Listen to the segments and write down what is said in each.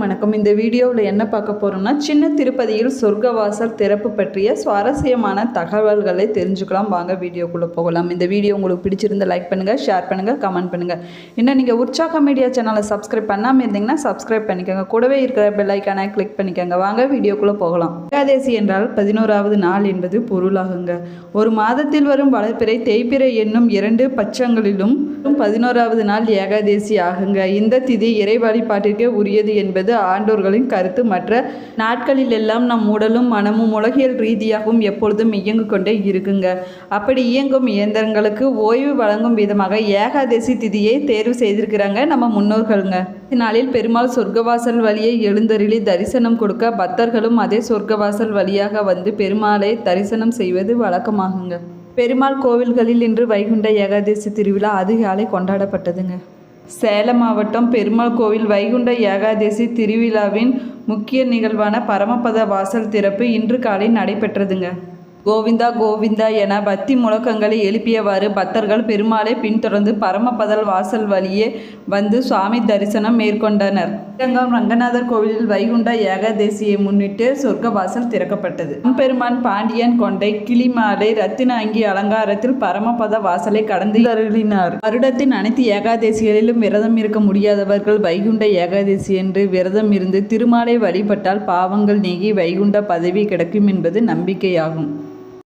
வணக்கம். இந்த வீடியோவில் என்ன பார்க்க போகிறோம்னா சின்ன திருப்பதியில் சொர்க்கவாசல் திறப்பு பற்றிய சுவாரஸ்யமான தகவல்களை தெரிஞ்சுக்கலாம். வாங்க வீடியோக்குள்ளே போகலாம். இந்த வீடியோ உங்களுக்கு பிடிச்சிருந்து லைக் பண்ணுங்கள் ஷேர் பண்ணுங்கள் கமெண்ட் பண்ணுங்கள் இன்னும் நீங்கள் உற்சாக மீடியா சேனலை சப்ஸ்கிரைப் பண்ணாமல் இருந்தீங்கன்னா சப்ஸ்கிரைப் பண்ணிக்கோங்க. கூடவே இருக்கிற பெல்லைக்கான கிளிக் பண்ணிக்கோங்க. வாங்க வீடியோக்குள்ளே போகலாம். ஏகாதேசி என்றால் பதினோராவது நாள் என்பது பொருளாகுங்க. ஒரு மாதத்தில் வரும் வளர்ப்பிறை தேய்பிறை என்னும் இரண்டு பட்சங்களிலும் பதினோராவது நாள் ஏகாதேசி ஆகுங்க. இந்த திதி இறை வழிபாட்டிற்கே உரியது என்பது ஆண்டோர்களின் கருத்து மற்ற நாட்களில் எல்லாம் நம் உடலும் மனமும் உலகியல் ரீதியாகவும் எப்பொழுதும் இயங்கு கொண்டே இருக்குங்க. அப்படி இயங்கும் இயந்திரங்களுக்கு ஓய்வு வழங்கும் விதமாக ஏகாதசி திதியை தேர்வு செய்திருக்கிறாங்க நம்ம முன்னோர்களுங்க. இந்நாளில் பெருமாள் சொர்க்கவாசல் வழியை எழுந்தருளி தரிசனம் கொடுக்க பக்தர்களும் அதே சொர்க்கவாசல் வழியாக வந்து பெருமாளை தரிசனம் செய்வது வழக்கமாகுங்க. பெருமாள் கோவில்களில் இன்று வைகுண்ட ஏகாதசி திருவிழா அதிகாலை கொண்டாடப்பட்டதுங்க. சேலம் மாவட்டம் பெருமாள் கோவில் வைகுண்ட ஏகாதசி திருவிழாவின் முக்கிய நிகழ்வான பரமபத வாசல் திறப்பு இன்று காலை நடைபெற்றதுங்க. கோவிந்தா கோவிந்தா என பக்தி முழக்கங்களை எழுப்பியவாறு பக்தர்கள் பெருமாளை பின்தொடர்ந்து பரமபதல் வாசல் வழியே வந்து சுவாமி தரிசனம் மேற்கொண்டனர். ஸ்ரீரங்கம் ரங்கநாதர் கோவிலில் வைகுண்ட ஏகாதசியை முன்னிட்டு சொர்க்க வாசல் திறக்கப்பட்டது. பெருமான் பாண்டியன் கொண்டை கிளிமாலை ரத்தின அங்கி அலங்காரத்தில் பரமபத வாசலை கடந்து அருளினார். வருடத்தின் அனைத்து ஏகாதசிகளிலும் விரதம் இருக்க முடியாதவர்கள் வைகுண்ட ஏகாதசி என்று விரதம் இருந்து திருமாலை வழிபட்டால் பாவங்கள் நீங்கி வைகுண்ட பதவி கிடைக்கும் என்பது நம்பிக்கையாகும்.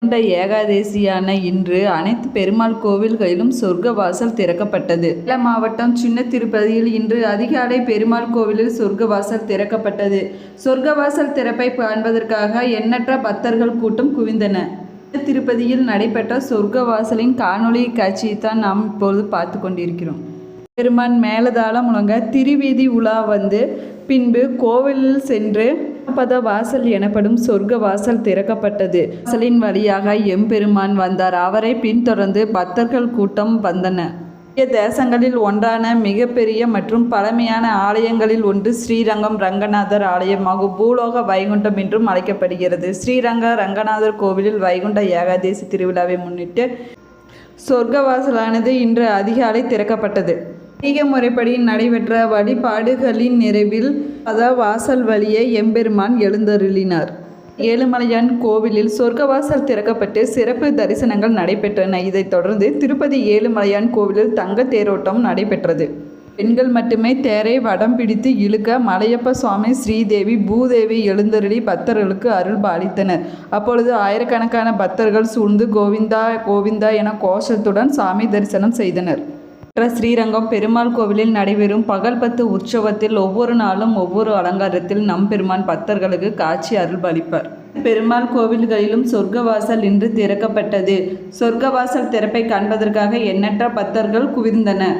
கொண்ட ஏகாதேசியான இன்று அனைத்து பெருமாள் கோவில்களிலும் சொர்க்க வாசல் திறக்கப்பட்டது. சேலம் மாவட்டம் சின்ன திருப்பதியில் இன்று அதிகாலை பெருமாள் கோவிலில் சொர்க்க வாசல் திறக்கப்பட்டது. சொர்க்க வாசல் திறப்பை காண்பதற்காக எண்ணற்ற பக்தர்கள் கூட்டம் குவிந்தன. திருப்பதியில் நடைபெற்ற சொர்க்க வாசலின் காணொளி காட்சியை தான் நாம் இப்பொழுது பார்த்து கொண்டிருக்கிறோம். பெருமான் மேலதாளம் முழங்க திருவீதி உலா வந்து பின்பு கோவிலில் சென்று பத வாசல் எனப்படும் சொர்க்க வாசல் திறக்கப்பட்டது. வாசலின் வழியாக எம்பெருமான் வந்தார். அவரை பின்தொடர்ந்து பக்தர்கள் கூட்டம் வந்தன. இந்திய தேசங்களில் ஒன்றான மிகப்பெரிய மற்றும் பழமையான ஆலயங்களில் ஒன்று ஸ்ரீரங்கம் ரங்கநாதர் ஆலயமாகும். பூலோக வைகுண்டம் என்றும் அழைக்கப்படுகிறது. ஸ்ரீரங்க ரங்கநாதர் கோவிலில் வைகுண்ட ஏகாதசி திருவிழாவை முன்னிட்டு சொர்க்கவாசலானது இன்று அதிகாலை திறக்கப்பட்டது. அதிக முறைப்படி நடைபெற்ற வழிபாடுகளின் நிறைவில் பத வாசல் வழியே எம்பெருமான் எழுந்தருளினார். ஏழுமலையான் கோவிலில் சொர்க்கவாசல் திறக்கப்பட்டு சிறப்பு தரிசனங்கள் நடைபெற்றன. இதைத் தொடர்ந்து திருப்பதி ஏழுமலையான் கோவிலில் தங்க தேரோட்டம் நடைபெற்றது. பெண்கள் மட்டுமே தேரை வடம் பிடித்து இழுக்க மலையப்ப சுவாமி ஸ்ரீதேவி பூதேவி எழுந்தருளி பக்தர்களுக்கு அருள் பாலித்தனர் அப்பொழுது ஆயிரக்கணக்கான பக்தர்கள் சூழ்ந்து கோவிந்தா கோவிந்தா என கோஷத்துடன் சாமி தரிசனம் செய்தனர். பெற்ற ஸ்ரீரங்கம் பெருமாள் கோவிலில் நடைபெறும் பகல் பத்து உற்சவத்தில் ஒவ்வொரு நாளும் ஒவ்வொரு அலங்காரத்தில் நம்பெருமான் பக்தர்களுக்கு காட்சி அருள்பளிப்பார். பெருமாள் கோவில்களிலும் சொர்க்கவாசல் இன்று திறக்கப்பட்டது. சொர்க்கவாசல் திறப்பை காண்பதற்காக எண்ணற்ற பக்தர்கள் குவிந்தனர்.